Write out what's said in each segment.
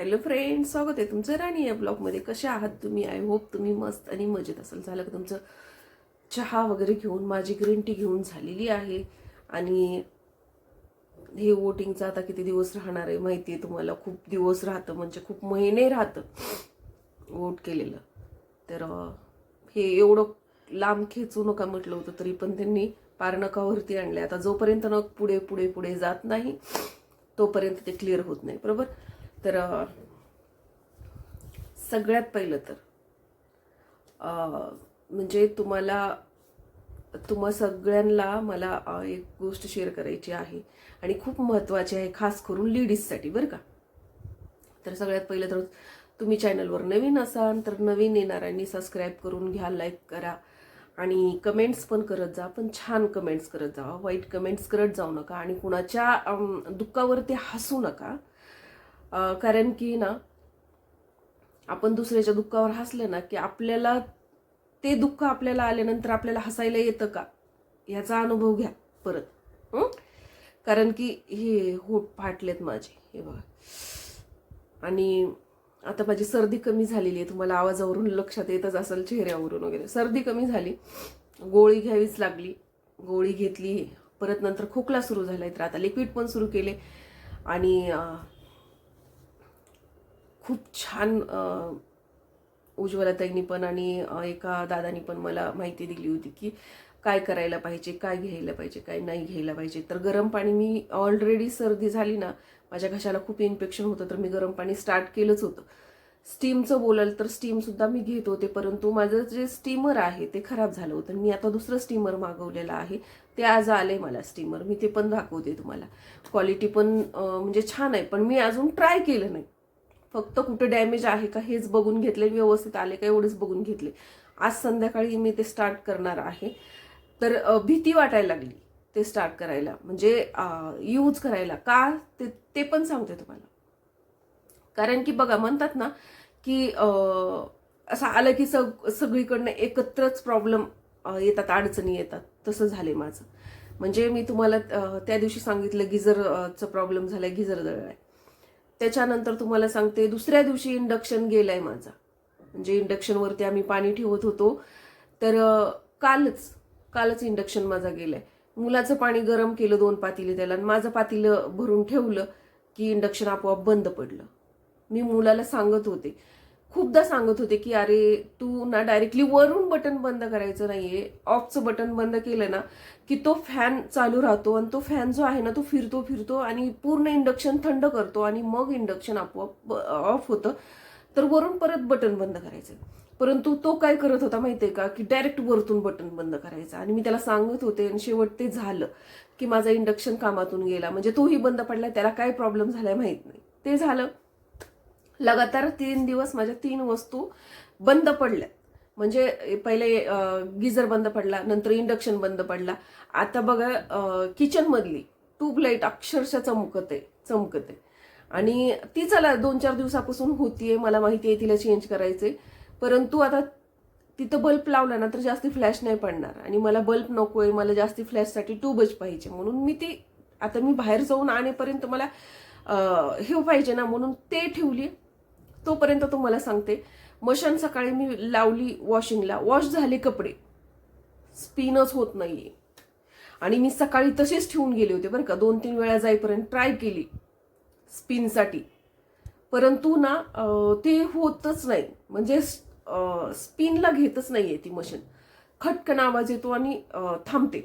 Hello friend स्वागत आहे तुमचं राणी या ब्लॉगमध्ये कसे आहात तुम्ही? आय होप तुम्ही मस्त आणि मजेत असाल. झालं का तुमचं? चहा वगैरे घेऊन माझी ग्रीन टी घेऊन झालेली आहे. आणि हे वोटिंगचं आता किती दिवस राहणार आहे माहिती आहे तुम्हाला? खूप दिवस राहतं म्हणजे खूप महिने राहतं वोट केलेलं. तर हे एवढं लांब खेचू नका म्हटलं होतं तरी पण त्यांनी पारनकावरती आणले आता जोपर्यंत न पुढे पुढे पुढे जात नाही तोपर्यंत ते क्लिअर होत नाही. बरोबर? तर सगळ्यात पहिलं तर म्हणजे तुम्हाला तुम्हा सगळ्यांना मला एक गोष्ट शेअर करायची आहे आणि खूप महत्त्वाची आहे खास करून लेडीजसाठी बरं का? तर सगळ्यात पहिलं तर तुम्ही चॅनलवर नवीन असाल तर नवीन येणाऱ्यांनी सबस्क्राईब करून घ्या लाईक करा आणि कमेंट्स पण करत जा पण छान कमेंट्स करत जा वाईट कमेंट्स करत जाऊ नका आणि कुणाच्या दुःखावरती हसू नका. कारण की ना आपण दुसऱ्याच्या दुःखावर हसलं ना की आपल्याला ते दुःख आपल्याला आल्यानंतर आपल्याला हसायला येतं का? याचा अनुभव घ्या परत. कारण की हे होट फाटलेत माझे हे बघा. आणि आता माझी सर्दी कमी झालेली आहे. तुम्हाला आवाजावरून लक्षात येतच असेल चेहऱ्यावरून वगैरे. सर्दी कमी झाली. गोळी घ्यावीच लागली. गोळी घेतली. परत नंतर खोकला सुरू झाला तर आता लिक्विड पण सुरू केले. आणि खूप छान अं, उज्ज्वलाताईंनी पण आणि एका दादानी पण मला माहिती दिली होती की काय करायला पाहिजे काय घ्यायला पाहिजे काय नाही घ्यायला पाहिजे. तर गरम पाणी मी ऑलरेडी सर्दी झाली ना माझ्या घशाला खूप इन्फेक्शन होतं तर मी गरम पाणी स्टार्ट केलंच होतं. स्टीमचं बोलाल तर स्टीमसुद्धा मी घेत होते परंतु माझं जे स्टीमर आहे ते खराब झालं होतं. मी आता दुसरं स्टीमर मागवलेलं आहे. ते आज आले मला स्टीमर मी ते पण दाखवते तुम्हाला. क्वालिटी पण म्हणजे छान आहे पण मी अजून ट्राय केलं नाही. फक्त कुठे डॅमेज आहे का हेच बघून घेतले व्यवस्थित आले का एवढेच बघून घेतले. आज संध्याकाळी मी ते स्टार्ट करणार आहे. तर भीती वाटायला लागली ते स्टार्ट करायला. म्हणजे यूज करायला. का? ते ते पण सांगते तुम्हाला. कारण की बघा म्हणतात ना की असं आलं की सग सगळीकडनं एकत्रच प्रॉब्लेम येतात अडचणी येतात. तसं झाले माझं. म्हणजे मी तुम्हाला त्या दिवशी सांगितलं गिझरचं प्रॉब्लेम झालाय गिझर आहे त्याच्यानंतर तुम्हाला सांगते दुसऱ्या दिवशी इंडक्शन गेलाय माझा. म्हणजे इंडक्शनवरती आम्ही पाणी ठेवत होतो. तर कालच कालच इंडक्शन माझा गेलाय. मुलाचं पाणी गरम केलं दोन पातीले त्याला आणि माझं पातीलं भरून ठेवलं की इंडक्शन आपोआप बंद पडलं. मी मुलाला सांगत होते खूपदा सांगत होते की अरे तू ना डायरेक्टली वरून बटन बंद करायचं नाहीये. ऑफचं बटन बंद केलं ना की तो फॅन चालू राहतो आणि तो फॅन जो आहे ना तो फिरतो फिरतो आणि पूर्ण इंडक्शन थंड करतो आणि मग इंडक्शन आपोआप ऑफ होतं. तर वरून परत बटन बंद करायचं. परंतु तो काय करत होता माहिती आहे का की डायरेक्ट वरतून बटन बंद करायचा. आणि मी त्याला सांगत होते आणि शेवट ते झालं की माझा इंडक्शन कामातून गेला. म्हणजे तोही बंद पडला त्याला काय प्रॉब्लेम झालाय माहीत नाही. ते झालं. लगातार तीन दिवस माझ्या तीन वस्तू बंद पडल्या. म्हणजे पहिले गिझर बंद पडला नंतर इंडक्शन बंद पडला. आता बघा किचनमधली ट्यूबलाईट अक्षरशः चमकत आहे चमकत. आहे आणि ती चला दोन चार दिवसापासून होतीये मला माहिती आहे तिला चेंज करायचे. परंतु आता तिथं बल्ब लावला ना तर जास्ती फ्लॅश नाही पडणार. आणि मला बल्ब नको आहे मला जास्ती फ्लॅशसाठी ट्यूबच पाहिजे. म्हणून मी ती आता मी बाहेर जाऊन आणेपर्यंत मला हे पाहिजे ना म्हणून ते ठेवली तोपर्यंत तुम्हाला सांगते मशीन सकाळी मी लावली वॉशिंगला वॉश झाले कपडे. स्पिनच होत नाहीये. आणि मी सकाळी तसेच ठेवून गेले होते बरं का. दोन तीन वेळा जाईपर्यंत ट्राय केली स्पिनसाठी परंतु ना ते होतच नाही. म्हणजे स्पिनला घेतच नाहीये ती मशीन खटकन आवाज येतो आणि थांबते.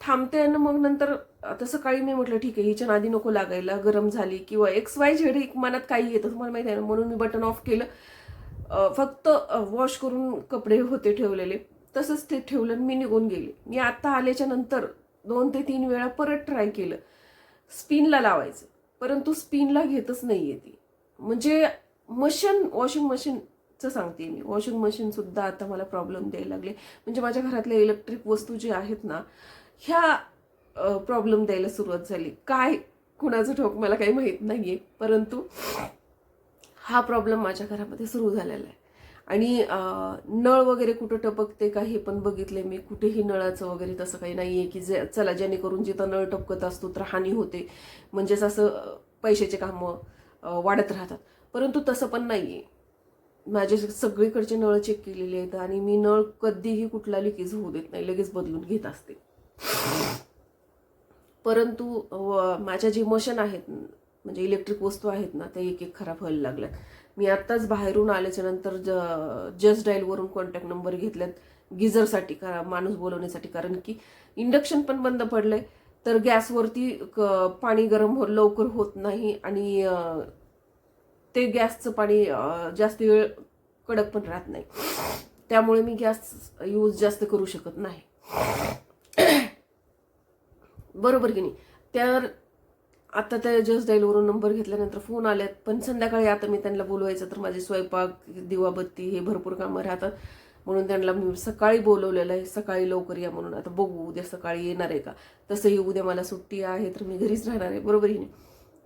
थांबते आणि मग नंतर आता सकाळी मी म्हटलं ठीक आहे हिच्या नादी नको लागायला गरम झाली किंवा एक्स वाय झेड एक मनात काही येतं तुम्हाला माहिती आहे ना म्हणून मी बटन ऑफ केलं. फक्त वॉश करून कपडे होते ठेवलेले तसंच ते ठेवलं आणि मी निघून गेले. मी आत्ता आल्याच्यानंतर दोन ते तीन वेळा परत ट्राय केलं. स्पिनला लावायचं परंतु स्पिनला घेतच नाही आहे ती. म्हणजे मशीन वॉशिंग मशीनचं सांगते मी. वॉशिंग मशीनसुद्धा आता मला प्रॉब्लेम द्यायला लागले. म्हणजे माझ्या घरातल्या इलेक्ट्रिक वस्तू जे आहेत ना ह्या प्रॉब्लेम द्यायला सुरुवात झाली. काय कुणाचं ठोक मला काही माहीत नाही आहे परंतु हा प्रॉब्लेम माझ्या घरामध्ये सुरू झालेला आहे. आणि नळ वगैरे कुठं टपकते का हे पण बघितले मी. कुठेही नळाचं वगैरे तसं काही नाही आहे की जे चला जेणेकरून जिथं नळ टपकत असतो तर हानी होते. म्हणजेच असं पैशाचे कामं वाढत राहतात. परंतु तसं पण नाही आहे माझे सगळीकडचे नळ चेक केलेले आहेत आणि मी नळ कधीही कुठला लिकेज होऊ देत नाही. लगेच बदलून घेत असते. परंतु माझ्या जे मशीन आहेत म्हणजे इलेक्ट्रिक वस्तू आहेत ना त्या एक एक खराब व्हायला लागल्यात. मी आत्ताच बाहेरून आल्याच्यानंतर ज जस्ट डायलवरून कॉन्टॅक्ट नंबर घेतल्यात गिझरसाठी का माणूस बोलवण्यासाठी. कारण की इंडक्शन पण बंद पडलंय तर गॅसवरती क- पाणी गरम हो लवकर होत नाही आणि ते गॅसचं पाणी जास्त वेळ कडक पण राहत नाही. त्यामुळे मी गॅस यूज जास्त करू शकत नाही. बरोबर की नाही? तर आता त्या जस्ट डाईलवरून नंबर घेतल्यानंतर फोन आल्यात. पण संध्याकाळी आता मी त्यांना बोलवायचं तर माझे स्वयंपाक दिवाबत्ती हे भरपूर कामं राहतात. म्हणून त्यांना मी सकाळी बोलवलेलं आहे सकाळी लवकर या म्हणून. आता बघू उद्या सकाळी येणार आहे का? तसंही उद्या मला सुट्टी आहे तर मी घरीच राहणार आहे. बरोबर ही नाही?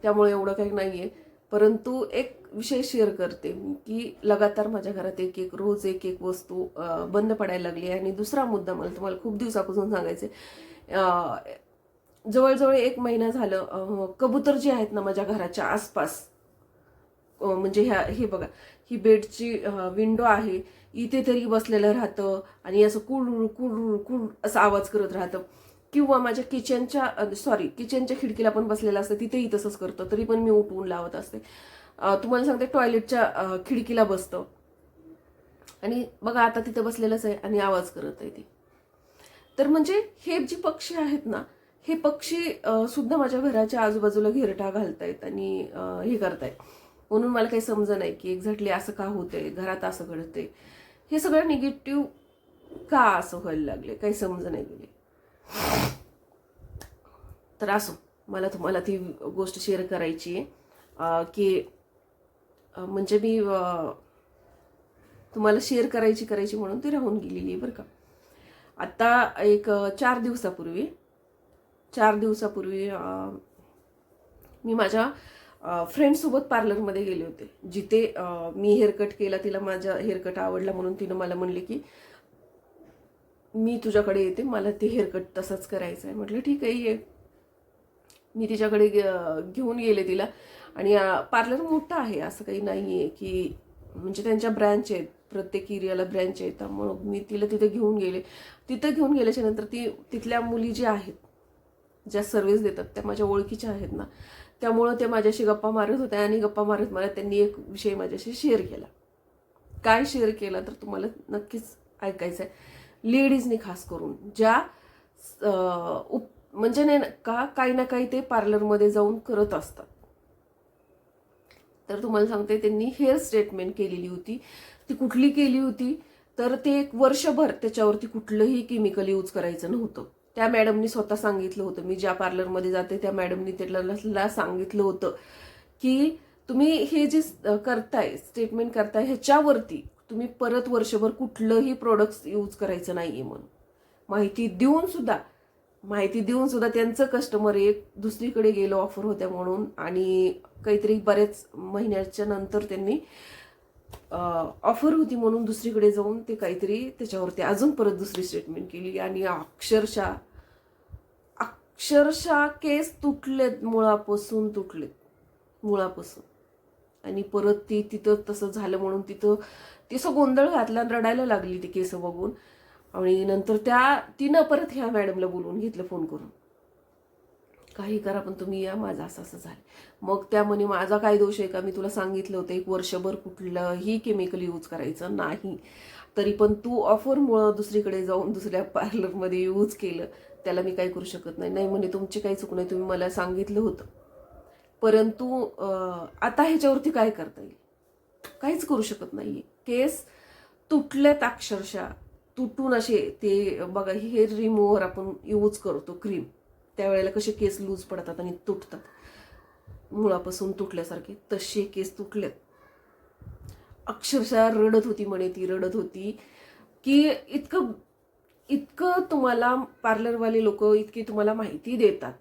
त्यामुळे एवढं काही नाही आहे परंतु एक विषय शेअर करते मी की लगातार माझ्या घरात एक एक रोज एक एक वस्तू बंद पडायला लागली आहे. आणि दुसरा मुद्दा मला तुम्हाला खूप दिवसापासून सांगायचे आहे जवळजवळ एक महिना झालं हो, कबूतर जे आहेत ना माझ्या घराच्या आसपास म्हणजे ह्या हे बघा ही बेडची विंडो आहे इथे तरी बसलेलं राहतं आणि असं कुळ कुळ कुळ असा आवाज करत राहतं. किंवा माझ्या किचनच्या सॉरी किचनच्या खिडकीला पण बसलेलं असतं तिथेही तसंच करतं तरी पण मी उठवून लावत असते. तुम्हाला सांगते टॉयलेटच्या खिडकीला बसतं. आणि बघा आता तिथे बसलेलंच आहे आणि आवाज करत आहे ते. तर म्हणजे हे जे पक्षी आहेत ना हे पक्षी सुद्धा माझ्या घराच्या आजूबाजूला घेरटा घालतायत आणि हे करतायत. म्हणून मला काही समज नाही की एक्झॅक्टली असं का होतंय घरात असं घडतंय. हे सगळं निगेटिव्ह का असं व्हायला लागले काही समज नाही गेले तर असो मला तुम्हाला ती गोष्ट शेअर करायची आहे. की म्हणजे मी तुम्हाला शेअर करायची करायची म्हणून ती राहून गेलेली आहे बरं का. आत्ता एक चार दिवसापूर्वी चार दिवसापूर्वी मी माझ्या फ्रेंडसोबत पार्लरमध्ये गेले होते. जिथे मी हेअरकट केला तिला माझा हेअरकट आवडला म्हणून तिनं मला म्हणले की मी तुझ्याकडे येते मला ते हेअरकट तसंच करायचं आहे. म्हटलं ठीक आहे ये. मी तिच्याकडे गे- घेऊन गेले तिला. आणि पार्लर मोठं आहे असं काही नाही आहे की म्हणजे त्यांच्या ब्रँच आहेत प्रत्येक एरियाला ब्रँच आहेत. त्यामुळं मी तिला तिथे घेऊन गेले. तिथं घेऊन गेल्याच्यानंतर ती तिथल्या मुली ज्या आहेत ज्या सर्व्हिस देतात त्या माझ्या ओळखीच्या आहेत ना. त्यामुळं ते माझ्याशी गप्पा मारत होत्या आणि गप्पा मारत मला त्यांनी एक विषय माझ्याशी शेअर केला. काय शेअर केला तर तुम्हाला नक्कीच ऐकायचं आहे लेडीजनी खास करून ज्या उप म्हणजे नाही ना- का काही ना काही ते पार्लरमध्ये जाऊन करत असतात. तर तुम्हाला सांगते त्यांनी हेअर स्टेटमेंट केलेली होती. ती कुठली केली होती? तर ते एक वर्षभर त्याच्यावरती कुठलंही केमिकल यूज करायचं नव्हतं. त्या मॅडमनी स्वतः सांगितलं होतं. मी ज्या पार्लरमध्ये जाते त्या मॅडमनी त्याला सांगितलं होतं की तुम्ही हे जे करताय स्टेटमेंट करताय ह्याच्यावरती तुम्ही परत वर्षभर कुठलंही प्रोडक्ट यूज करायचं नाही आहे म्हणून. माहिती देऊन सुद्धा माहिती देऊन सुद्धा त्यांचं कस्टमर एक दुसरीकडे गेलं ऑफर होत्या म्हणून आणि काहीतरी बरेच महिन्याच्या नंतर त्यांनी ऑफर होती म्हणून दुसरीकडे जाऊन ते काहीतरी त्याच्यावरती अजून परत दुसरी स्टेटमेंट केली आणि अक्षरशः अक्षरशः केस तुटलेत मुळापासून तुटलेत मुळापासून. आणि परत ती तिथं तसं झालं म्हणून तिथं तिचं गोंधळ घातला आणि रडायला लागली ती केस बघून. आणि नंतर त्या तिनं परत ह्या मॅडमला बोलवून घेतलं फोन करून. काही करा पण तुम्ही या माझं असं असं झालं. मग त्या म्हणे माझा काय दोष आहे का? मी तुला सांगितलं होतं एक वर्षभर कुठलंही केमिकल यूज करायचं नाही. तरी पण तू ऑफरमुळं दुसरीकडे जाऊन दुसऱ्या पार्लरमध्ये यूज केलं त्याला मी काही करू शकत नाही. नाही म्हणे तुमची काही चूक नाही तुम्ही मला सांगितलं होतं. परंतु आता ह्याच्यावरती काय करता येईल? काहीच करू शकत नाही केस तुटल्यात अक्षरशः. तुटून असे ते बघा हेअर रिमूव्हर आपण यूज करतो क्रीम त्यावेळेला कसे केस लूज पडतात आणि तुटतात. मुळापासून तुटल्यासारखे तसे केस तुटलेत. अक्षरशः रडत होती म्हणे ती रडत होती की इतकं इतकं तुम्हाला पार्लरवाले लोक इतकी तुम्हाला माहिती देतात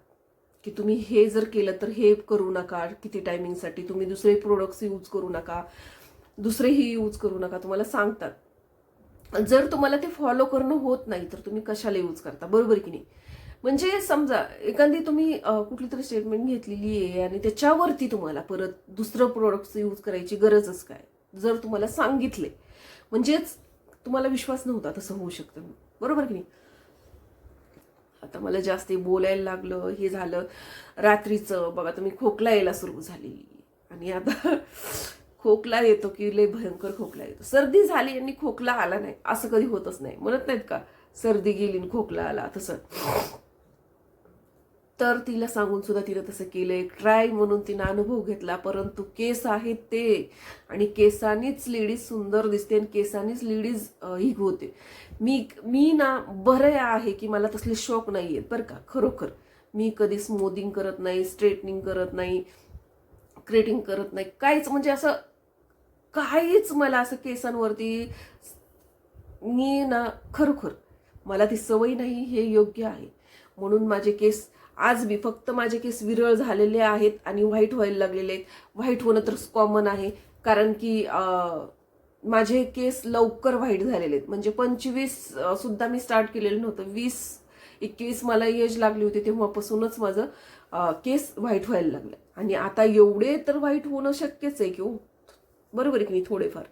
की तुम्ही हे जर केलं तर हे करू नका किती टायमिंगसाठी तुम्ही दुसरे प्रोडक्ट्स यूज करू नका दुसरेही यूज करू नका तुम्हाला सांगतात. जर तुम्हाला ते फॉलो करणं होत नाही तर तुम्ही कशाला यूज करता? बरोबर की नाही? म्हणजे समजा एखादी तुम्ही कुठली तरी स्टेटमेंट घेतलेली आहे आणि त्याच्यावरती तुम्हाला परत दुसरं प्रोडक्ट यूज करायची गरजच काय? जर तुम्हाला सांगितले. म्हणजेच तुम्हाला विश्वास नव्हता तसं होऊ शकतं. बरोबर की नाही? आता मला जास्त बोलायला लागलं हे झालं. रात्रीचं बघा तुम्ही खोकला यायला सुरू झाली. आणि आता खोकला येतो की लय भयंकर खोकला येतो. सर्दी झाली आणि खोकला आला नाही. असं कधी होतच नाही. म्हणत नाहीत का? सर्दी गेली आणि खोकला आला. तसं. तर तिला सांगून सुद्धा तिनं तसं केलंय. ट्राय म्हणून तिनं अनुभव घेतला परंतु केस आहेत ते. आणि केसानीच लेडीज सुंदर दिसते आणि केसानेच लेडीज ही होते मी मी ना बरं आहे की मला तसले शौक नाही आहेत बरं का? खरोखर. मी कधी स्मोदिंग करत नाही स्ट्रेटनिंग करत नाही क्रेटिंग करत नाही. काहीच म्हणजे असं काहीच मला असं केसांवरती मी ना खरोखर मला ती सवय नाही हे योग्य आहे. म्हणून माझे केस आज मी फक्त माझे केस विरळ झालेले आहेत आणि व्हाईट व्हायला लागलेले आहेत. व्हाईट होणं तर कॉमन आहे. कारण की माझे केस लवकर व्हाईट झालेले आहेत. म्हणजे पंचवीस सुद्धा मी स्टार्ट केलेलं नव्हतं. वीस एकवीस मला एज लागली होती तेव्हापासूनच माझं केस व्हाईट व्हायला लागलं. आणि आता एवढे तर व्हाईट होणं शक्यच आहे की हो बरोबर आहे की नाही? थोडेफार.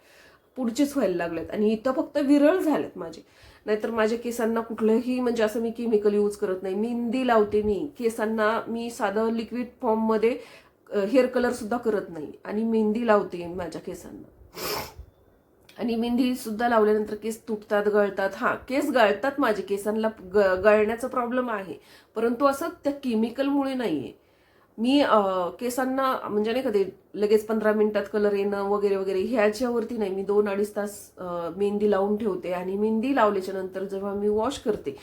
पुढचेच व्हायला लागलेत. आणि इथं फक्त विरळ झालेत माझे. नाहीतर माझ्या केसांना कुठलंही म्हणजे असं मी केमिकल यूज करत नाही. मेहंदी लावते मी. केसांना मी साधं लिक्विड फॉर्ममध्ये हेअर कलर सुद्धा करत नाही. आणि मेहंदी लावते माझ्या केसांना. आणि मेहंदी सुद्धा लावल्यानंतर केस तुटतात गळतात. हा केस गळतात माझे. केसांना ग- गळण्याचा प्रॉब्लेम आहे. परंतु असं त्या केमिकलमुळे नाहीये. मी केसांना म्हणजे नाही का ते लगेच पंधरा मिनिटात कलर येणं वगैरे वगैरे ह्याच्यावरती नाही. मी दोन अडीच तास मेहंदी लावून ठेवते आणि मेहंदी लावल्याच्या नंतर जेव्हा मी वॉश करते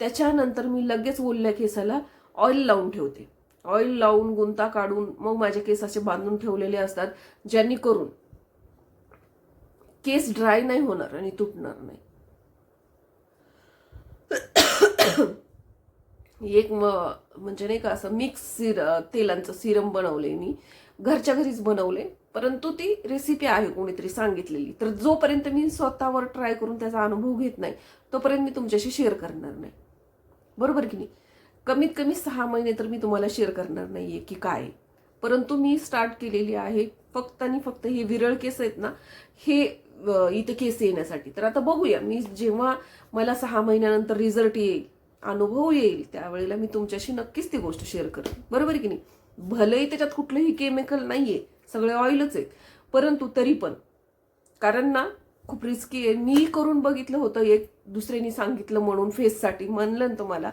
त्याच्यानंतर मी लगेच ओल्या केसाला ऑइल लावून ठेवते. ऑइल लावून गुंता काढून मग माझे केस असे बांधून ठेवलेले असतात ज्यांनी करून केस ड्राय नाही होणार आणि तुटणार नाही. एक म्हणजे नाही का असं मिक्स सिर तेलांचं सिरम बनवलंय मी. घरच्या घरीच बनवले परंतु ती रेसिपी आहे कोणीतरी सांगितलेली. तर जोपर्यंत मी स्वतःवर ट्राय करून त्याचा अनुभव घेत नाही तोपर्यंत मी तुमच्याशी शेअर करणार नाही. बरोबर की नाही? कमीत कमी सहा महिने तर मी तुम्हाला शेअर करणार नाही आहे की काय. परंतु मी स्टार्ट केलेली आहे फक्त आणि फक्त हे विरळ केस आहेत ना हे इथे केस येण्यासाठी. तर आता बघूया मी जेव्हा मला सहा महिन्यानंतर रिझल्ट येईल अनुभव येईल त्यावेळेला मी तुमच्याशी नक्कीच ती गोष्ट शेअर करेन. बरोबर आहे की नाही? भलेही त्याच्यात कुठलंही केमिकल नाही आहे सगळे ऑइलच आहेत. परंतु तरी पण कारण ना खूप रिस्की आहे. मी करून बघितलं होतं एक दुसऱ्यांनी सांगितलं म्हणून फेससाठी म्हणलं ना तुम्हाला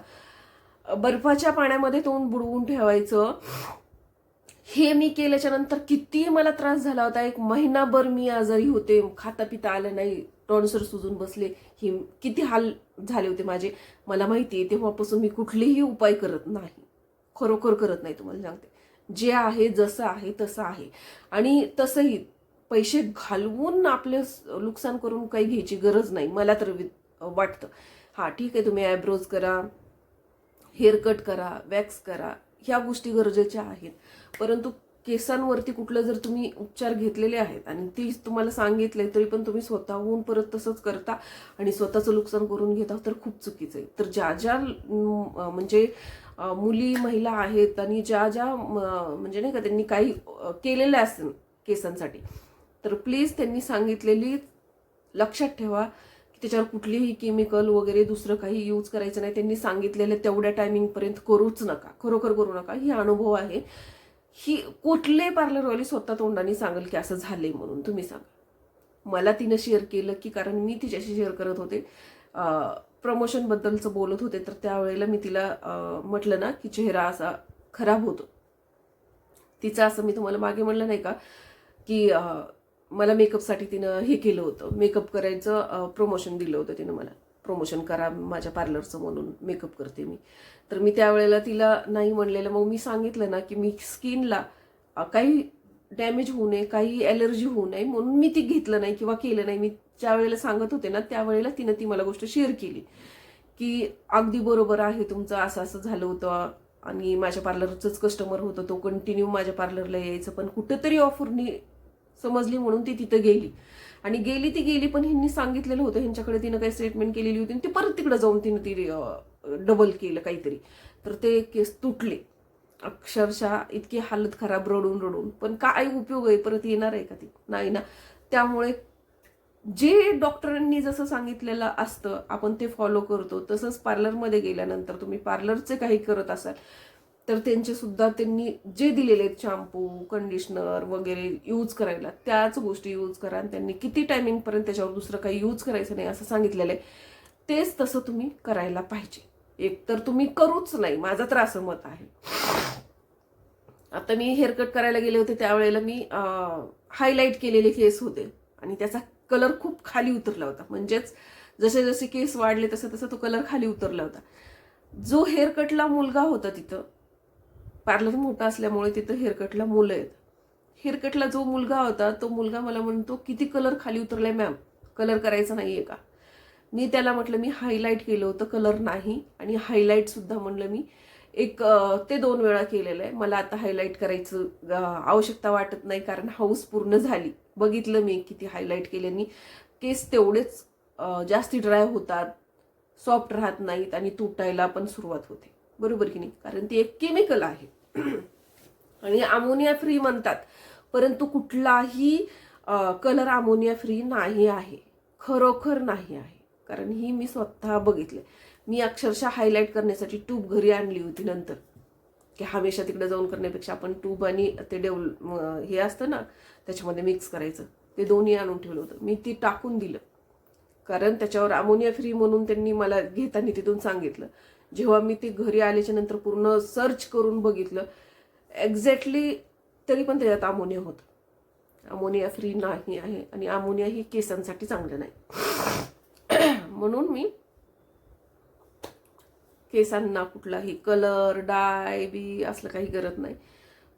बर्फाच्या पाण्यामध्ये तोंड बुडवून ठेवायचं. हे मी केल्याच्यानंतर किती मला त्रास झाला होता. एक महिनाभर मी आजारी होते. खाता पिता आलं नाही. टॉन्सर सुजून बसले. हे किती हाल झाले होते माझे. मला माहिती आहे तेव्हापासून मी कुठलेही उपाय करत नाही. खरोखर करत नाही तुम्हाला सांगते. जे आहे जसं आहे तसं आहे. आणि तसंही पैसे घालवून आपले नुकसान करून काही घ्यायची गरज नाही. मला तर वि- वाटतं. हां ठीक आहे तुम्ही आयब्रोज करा हेअर कट करा वॅक्स करा ह्या गोष्टी गरजेच्या आहेत. परंतु केसांवरती कुठलं जर तुम्ही उपचार घेतलेले आहेत आणि ती तुम्हाला सांगितले तरी पण तुम्ही स्वतःहून परत तसंच करता आणि स्वतःचं नुकसान करून घेता तर खूप चुकीचं आहे. तर ज्या ज्या म्हणजे मुली महिला आहेत आणि ज्या ज्या म्हणजे नाही का त्यांनी काही केलेलं असेल केसांसाठी तर प्लीज त्यांनी सांगितलेली लक्षात ठेवा की त्याच्यावर कुठलीही केमिकल वगैरे दुसरं काही यूज करायचं नाही. त्यांनी सांगितलेलं तेवढ्या टायमिंगपर्यंत करूच नका. खरोखर करू नका. ही अनुभव आहे. ही कुठले पार्लरवाली स्वतः तोंडाने सांगेल की असं झालंय म्हणून? तुम्ही सांगा. मला तिनं शेअर केलं की कारण मी तिच्याशी शेअर करत होते. प्रमोशनबद्दलचं बोलत होते तर त्यावेळेला मी तिला म्हटलं ना की चेहरा असा खराब होतो. तिचं असं मी तुम्हाला मागे म्हणलं नाही का की मला मेकअपसाठी तिनं हे केलं होतं. मेकअप करायचं प्रमोशन दिलं होतं तिनं मला. प्रमोशन करा माझ्या पार्लरचं म्हणून मेकअप करते मी. तर मी त्यावेळेला तिला नाही म्हणलेलं. मग मी सांगितलं ना की मी स्किनला काही डॅमेज होऊ नये काही ॲलर्जी होऊ नये म्हणून मी ती घेतलं नाही किंवा केलं नाही. मी ज्या वेळेला सांगत होते ना त्यावेळेला तिनं ती मला गोष्ट शेअर केली. की अगदी बरोबर आहे तुमचं असं असं झालं होतं आणि माझ्या पार्लरचंच कस्टमर होतं. तो कंटिन्यू माझ्या पार्लरला यायचं. पण कुठंतरी ऑफरनी समजली म्हणून ती तिथं गेली. आणि गेली ती गेली पण ह्यांनी सांगितलेलं होतं ह्यांच्याकडे तिनं काही स्टेटमेंट केलेली होती आणि ती परत तिकडे जाऊन तिनं ती डबल केलं काहीतरी. तर ते केस तुटले. अक्षरशः इतकी हालत खराब रडून रडून. पण काय उपयोग आहे? परत येणार आहे का ती? नाही ना. त्यामुळे जे डॉक्टरांनी जसं सांगितलेलं असतं आपण ते फॉलो करतो. तसंच पार्लरमध्ये गेल्यानंतर तुम्ही पार्लरचे काही करत असाल तर त्यांचे सुद्धा त्यांनी जे दिलेले आहेत शॅम्पू कंडिशनर वगैरे यूज करायला त्याच गोष्टी यूज करा आणि त्यांनी किती टायमिंगपर्यंत त्याच्यावर दुसरं काही यूज करायचं नाही असं सांगितलेलं आहे. तेच तसं तुम्ही करायला पाहिजे. एक तर तुम्ही करूच नाही. माझं तर असं मत आहे. आता मी हेअरकट करायला गेले होते त्यावेळेला मी हायलाईट केलेले केस होते आणि त्याचा कलर खूप खाली उतरला होता. म्हणजेच जसे जसे केस वाढले तसं तसं तो कलर खाली उतरला होता. जो हेअरकटला मुलगा होता तिथं पार्लर मोठा असल्यामुळे तिथं हेअरकटला मुलं आहेत. हेअरकटला जो मुलगा होता तो मुलगा मला म्हणतो किती कलर खाली उतरलाय मॅम कलर करायचा नाही आहे का? मी त्याला म्हटलं मी हायलाईट केलं होतं कलर नाही. आणि हायलाईटसुद्धा म्हणलं मी एक ते दोन वेळा केलेलं आहे. मला आता हायलाईट करायचं आवश्यकता वाटत नाही कारण हाऊस पूर्ण झाली. बघितलं मी किती हायलाईट केल्याने केस तेवढेच जास्ती ड्राय होतात सॉफ्ट राहत नाहीत आणि तुटायला पण सुरुवात होते. बरोबर की नाही? कारण ती एक केमिकल आहे. आणि अमोनिया फ्री म्हणतात. परंतु कुठलाही कलर अमोनिया फ्री नाही आहे. खरोखर नाही आहे. कारण ही मी स्वतः बघितले मी अक्षरशः हायलाईट करण्यासाठी ट्यूब घरी आणली होती नंतर. की हमेशा तिकडे जाऊन करण्यापेक्षा आपण ट्यूब आणि ते डेव्हल म- हे असतं ना त्याच्यामध्ये मिक्स करायचं. ते दोन्ही आणून ठेवलं होतं. मी ती टाकून दिलं. कारण त्याच्यावर अमोनिया फ्री म्हणून त्यांनी मला घेताना तिथून सांगितलं. जेव्हा मी ते घरी आल्याच्यानंतर पूर्ण सर्च करून बघितलं एक्झॅक्टली तरी पण त्याच्यात अमोनिया होतं. अमोनिया फ्री नाही आहे आणि अमोनिया ही केसांसाठी चांगलं नाही. म्हणून मी केसांना कुठलाही कलर डाय बी असलं काही करत नाही.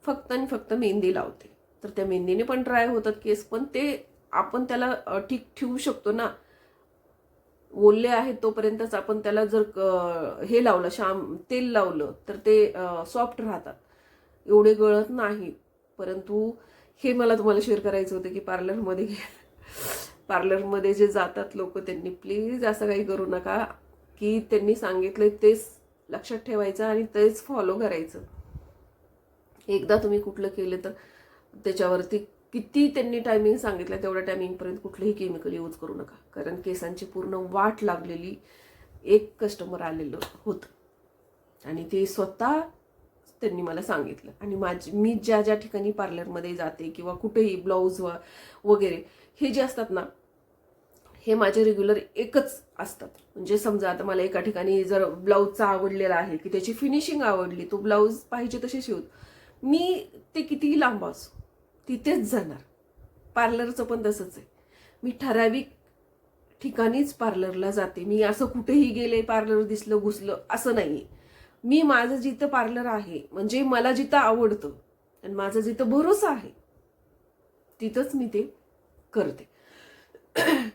फक्त आणि फक्त मेहंदी लावते. तर त्या मेहंदीने पण ड्राय होतात केस पण ते आपण त्याला ठीक ठेवू शकतो ना ओले आहेत तोपर्यंतच आपण त्याला जर क- हे लावलं शाम तेल लावलं तर ते सॉफ्ट राहतात. एवढे गळत नाही. परंतु हे मला तुम्हाला शेअर करायचं होतं की पार्लरमध्ये पार्लरमध्ये जे जातात लोक त्यांनी प्लीज असं काही करू नका. की त्यांनी सांगितलं तेच लक्षात ठेवायचं आणि तेच फॉलो करायचं. एकदा तुम्ही कुठलं केलं तर त्याच्यावरती किती त्यांनी टायमिंग सांगितलं तेवढ्या टायमिंगपर्यंत कुठलंही केमिकल यूज करू नका. कारण केसांची पूर्ण वाट लागलेली एक कस्टमर आलेलं होतं. आणि ते स्वतः त्यांनी मला सांगितलं. आणि माझी मी ज्या ज्या ठिकाणी पार्लरमध्ये जाते किंवा कुठेही ब्लाऊज व वगैरे हे जे असतात ना हे माझे रेग्युलर एकच असतात. म्हणजे समजा आता मला एका ठिकाणी जर ब्लाऊजचा आवडलेला आहे की त्याची फिनिशिंग आवडली तो ब्लाऊज पाहिजे तसे शिवत मी ते कितीही लांब असो तिथेच जाणार. पार्लरचं पण तसंच आहे. मी ठराविक ठिकाणीच पार्लरला जाते. मी असं कुठेही गेले पार्लर दिसलं घुसलं असं नाही मी माझं जिथं पार्लर आहे म्हणजे मला जिथं आवडतं आणि माझा जिथं भरोसा आहे तिथंच मी ते करते.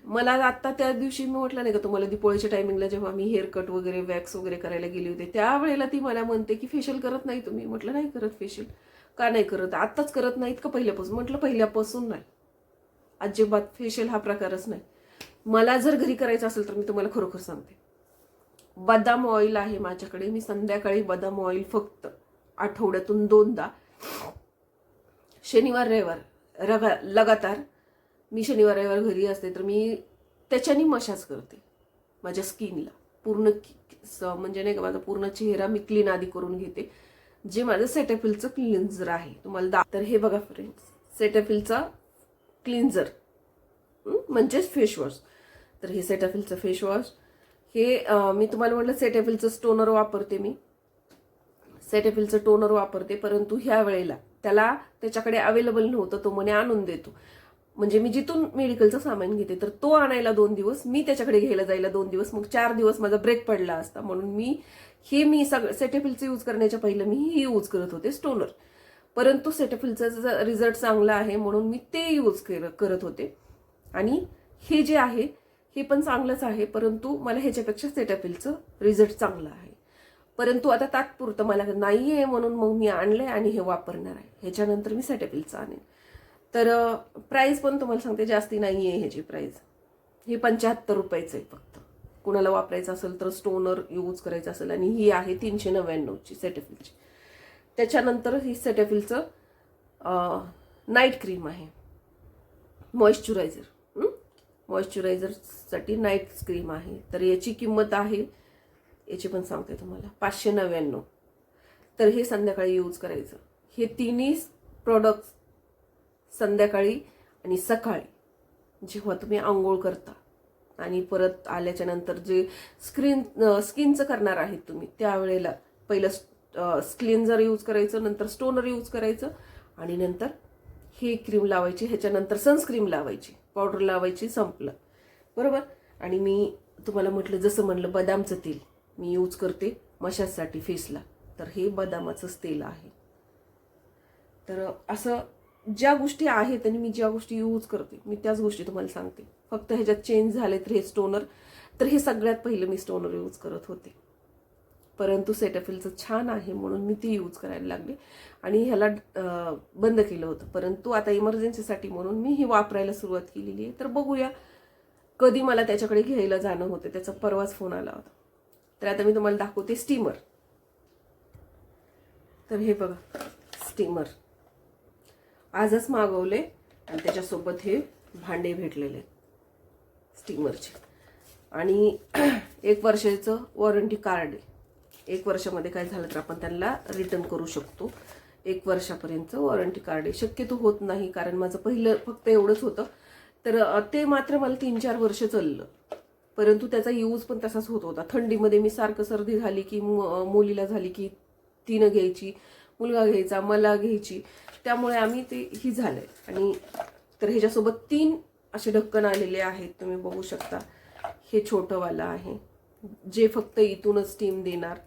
मला आत्ता त्या दिवशी मी म्हटलं नाही का तुम्हाला दिपोळीच्या टायमिंगला जेव्हा मी हेअर कट वगैरे वॅक्स वगैरे करायला गेले होते त्यावेळेला ती मला म्हणते की फेशियल करत नाही तुम्ही. म्हटलं नाही करत फेशियल का नाही करत? आत्ताच करत नाहीत का पहिल्यापासून. म्हटलं पहिल्यापासून नाही. अजिबात फेशियल हा प्रकारच नाही. मला जर घरी करायचं असेल तर मी तुम्हाला खरोखर सांगते. बदाम ऑइल आहे माझ्याकडे. मी संध्याकाळी बदाम ऑइल फक्त आठवड्यातून दोनदा शनिवार रविवार रगा लगातार मी शनिवार रविवार घरी असते तर मी त्याच्यानी मशाज करते. माझ्या स्किनला पूर्ण म्हणजे नाही का माझा पूर्ण चेहरा मी क्लीन आधी करून घेते. जे माझं सेटॅफिलचं क्लिन्झर आहे. तुम्हाला दा तर हे बघा फ्रेंड्स सेटॅफिलचा क्लिन्झर म्हणजेच फेशवॉश तर हे सेटॅफिलचं फेशवॉश हे मी तुम्हाला म्हटलं सेटॅफिलचं स्टोनर वापरते मी. सेटेफिलचं टोनर वापरते परंतु ह्या वेळेला त्याला त्याच्याकडे अवेलेबल नव्हतं तो म्हणे आणून देतो. म्हणजे मी जिथून मेडिकलचं सामान घेते तर तो आणायला दोन दिवस मी त्याच्याकडे घ्यायला जायला दोन दिवस मग चार दिवस माझा ब्रेक पडला असता. म्हणून मी हे मी सग सेटेफिलचं यूज करण्याच्या पहिलं मी हे यूज करत होते स्टोनर परंतु सेटेफिलचा रिझल्ट चांगला आहे म्हणून मी ते यूज करत होते. आणि हे जे आहे हे पण चांगलंच आहे परंतु मला ह्याच्यापेक्षा सेटाफिलचं रिझल्ट चांगलं आहे. परंतु आता तात्पुरतं मला नाही आहे म्हणून मग मी आणलंय आणि हे वापरणार आहे. ह्याच्यानंतर मी सेटाफिलचं आणेन. तर प्राईस पण तुम्हाला सांगते जास्ती नाही आहे ह्याची प्राईस हे पंच्याहत्तर रुपयाचं आहे फक्त. कुणाला वापरायचं असेल तर स्टोनर यूज करायचं असेल आणि ही आहे तीनशे नव्याण्णवची सेटेफिलची त्याच्यानंतर ही सेटेफिलचं नाईट क्रीम आहे. मॉइश्चरायझर मॉइश्चरायझरसाठी नाईट क्रीम आहे. तर याची किंमत आहे याची पण सांगते तुम्हाला पाचशे नव्याण्णव. तर हे संध्याकाळी यूज करायचं. हे तिन्ही प्रॉडक्ट्स संध्याकाळी आणि सकाळी जेव्हा तुम्ही आंघोळ करता. आणि परत आल्याच्यानंतर जे स्क्रीन स्किनचं करणार आहेत तुम्ही त्यावेळेला पहिलं स्क्लिन्झर यूज करायचं नंतर स्टोनर यूज करायचं आणि नंतर हे क्रीम लावायची ह्याच्यानंतर सनस्क्रीम लावायची पावडर लावायची संपलं. बरोबर? आणि मी तुम्हाला म्हटलं जसं म्हणलं बदामचं तेल मी यूज करते मशाजसाठी फेसला तर हे बदामाचंच तेल आहे. तर असं ज्या गोष्टी आहेत आणि मी ज्या गोष्टी यूज करते मी त्याच गोष्टी तुम्हाला सांगते. फक्त ह्याच्यात चेंज झाले तर हे स्टोनर तर हे सगळ्यात पहिलं मी स्टोनर यूज करत होते. परंतु सेटाफिलचं छान आहे म्हणून मी ती यूज करायला लागले. आणि ह्याला बंद केलं होतं. परंतु आता इमर्जन्सीसाठी म्हणून मी ही वापरायला सुरुवात केलेली आहे. तर बघूया कधी मला त्याच्याकडे घ्यायला जाणं होतं. त्याचा परवाच फोन आला होता. तर आता मी तुम्हाला दाखवते स्टीमर तर हे बघा स्टीमर आजच मागवले आणि त्याच्यासोबत हे भांडे भेटलेले स्टीमरचे आणि एक वर्षाचं वॉरंटी कार्ड आहे. एक वर्षामध्ये काय झालं तर आपण त्यांना रिटर्न करू शकतो. एक वर्षापर्यंत वॉरंटी कार्ड आहे. शक्यतो होत नाही कारण माझं पहिलं फक्त एवढंच होतं. तर ते मात्र मला तीन चार वर्ष चाललं. परंतु त्याचा यूज पण तसाच होत होता. थंडीमध्ये मी सारखं सर्दी झाली की मु- मुलीला झाली की तिनं घ्यायची मुलगा घ्यायचा मला घ्यायची. त्यामुळे आम्ही ते ही झालं आणि तर ह्याच्यासोबत तीन असे ढक्कन आलेले आहेत तुम्ही बघू शकता. हे छोटंवालं आहे. जे फक्त इथूनच स्टीम देणार.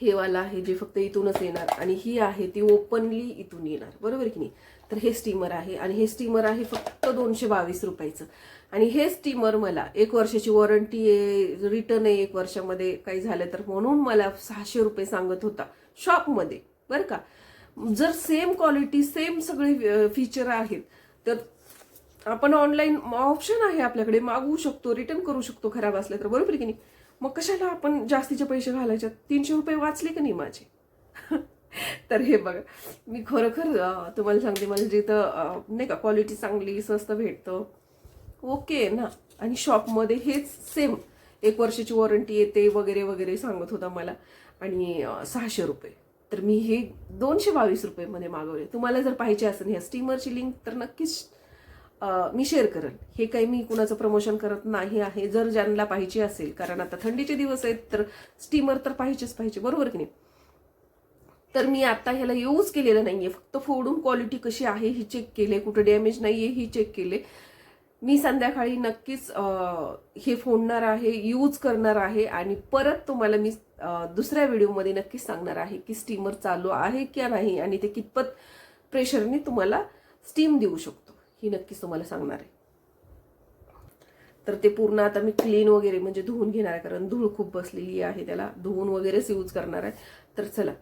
हे वाला आहे जे फक्त इथूनच येणार. आणि ही आहे ती ओपनली इथून येणार. बरोबर की नाही? तर हे स्टीमर आहे आणि हे स्टीमर आहे फक्त दोनशे बावीस रुपयाचं. आणि हे स्टीमर मला एक वर्षाची वॉरंटी आहे रिटर्न आहे एक वर्षामध्ये काही झालं तर म्हणून मला सहाशे रुपये सांगत होता शॉपमध्ये बरं का? जर सेम क्वालिटी सेम सगळे फीचर आहेत तर आपण ऑनलाईन ऑप्शन आहे आपल्याकडे. मागवू शकतो रिटर्न करू शकतो खराब असलं तर. बरोबर आहे की नाही? मग कशाला आपण जास्तीचे पैसे घालायचे? तीनशे रुपये वाचले का नाही माझे? तर हे बघा. मी खरोखर तुम्हाला सांगते मला जिथं नाही का क्वालिटी चांगली स्वस्त भेटतं. ओके ना? आणि शॉपमध्ये हेच सेम एक वर्षाची वॉरंटी येते वगैरे वगैरे सांगत होता मला. आणि सहाशे रुपये. तर मी हे दोनशे बावीस रुपयेमध्ये मागवले. तुम्हाला जर पाहिजे असेल ह्या स्टीमरची लिंक तर नक्कीच मी शेअर करेन हे काही मी कुणाचं प्रमोशन करत नाही आहे. जर ज्यांना पाहिजे असेल कारण आता थंडीचे दिवस आहेत तर स्टीमर तर पाहिजेच पाहिजे. बरोबर की नाही? तर मी आता ह्याला यूज केलेलं नाहीये. फक्त फोडून क्वालिटी कशी आहे ही चेक केले. कुठे डॅमेज नाही आहे ही चेक केले. मी संध्याकाळी नक्कीच हे फोडणार आहे यूज करणार आहे आणि परत तुम्हाला मी दुसऱ्या व्हिडिओमध्ये नक्कीच सांगणार आहे की स्टीमर चालू आहे की नाही आणि ते कितपत प्रेशरने तुम्हाला स्टीम देऊ शकतो. ही नक्कीच तुम्हाला सांगणार आहे. तर ते पूर्ण आता मी क्लीन वगैरे म्हणजे धुवून घेणार आहे कारण धूळ खूप बसलेली आहे त्याला. धुवून वगैरेच यूज करणार आहे. तर चला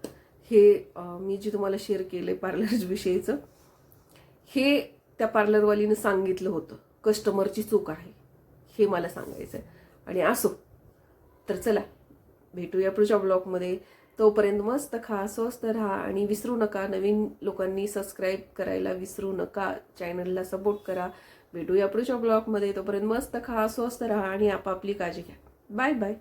हे मी जे तुम्हाला शेअर केलं पार्लर विषयीचं हे त्या पार्लरवालीनं सांगितलं होतं. कस्टमरची चूक आहे हे मला सांगायचं आहे आणि असो तर चला भेटूया पुढच्या ब्लॉगमध्ये. तोपर्यंत मस्त खा स्वस्त राहा आणि विसरू नका. नवीन लोकांनी सबस्क्राईब करायला विसरू नका. चॅनलला सपोर्ट करा. भेटूया पुढच्या ब्लॉगमध्ये. तोपर्यंत मस्त खा स्वस्त राहा आणि आपापली काळजी घ्या. Bye bye